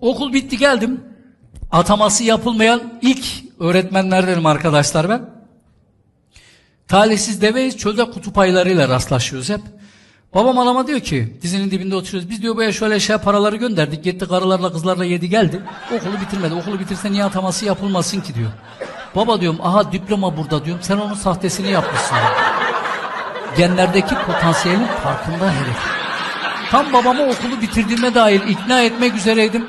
Okul bitti geldim. Ataması yapılmayan ilk öğretmenlerdenim arkadaşlar ben. Talihsiz deveyiz çölde kutup ayılarıyla rastlaşıyoruz hep. Babam anama diyor ki dizinin dibinde oturuyoruz. Biz diyor böyle şöyle şey paraları gönderdik. Gitti karılarla kızlarla yedi geldi. Okulu bitirmedi. Okulu bitirse niye ataması yapılmasın ki diyor. Baba diyorum aha diploma burada diyorum. Sen onun sahtesini yapmışsın. Genlerdeki potansiyelin farkında herif. Tam babamı okulu bitirdiğime dair ikna etmek üzereydim.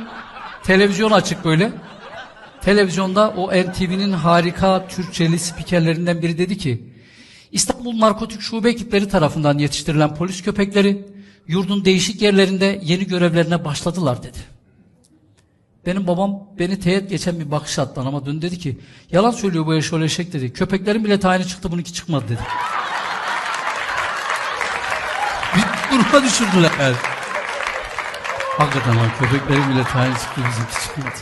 Televizyon açık böyle. Televizyonda o NTV'nin harika Türkçeli spikerlerinden biri dedi ki İstanbul Narkotik Şube ekipleri tarafından yetiştirilen polis köpekleri yurdun değişik yerlerinde yeni görevlerine başladılar dedi. Benim babam beni teğet geçen bir bakış attı ama dün dedi ki yalan söylüyor bu eşol eşek dedi. Köpeklerin bile tayini çıktı bununki çıkmadı dedi. Bir duruma düşürdüler. Evet. Hakikaten lan köpeklerin bile tayini çıktı bizimki çıkmadı.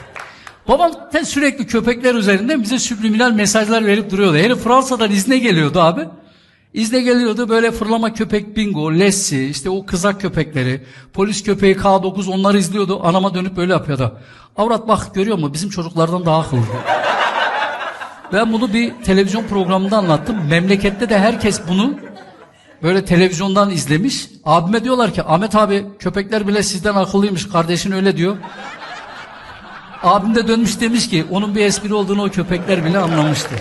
Babam sürekli köpekler üzerinde bize subliminal mesajlar verip duruyordu. Herif Fransa'dan izne geliyordu abi. İzne geliyordu böyle fırlama köpek bingo, Lessi, işte o kızak köpekleri, polis köpeği K9 onları izliyordu. Anama dönüp böyle yapıyordu. Avrat bak görüyor musun bizim çocuklardan daha akıllı. Ben bunu bir televizyon programında anlattım. Memlekette de herkes bunu böyle televizyondan izlemiş. Abime diyorlar ki Ahmet abi köpekler bile sizden akıllıymış kardeşin öyle diyor. Abim de dönmüş demiş ki onun bir espri olduğunu o köpekler bile anlamıştı.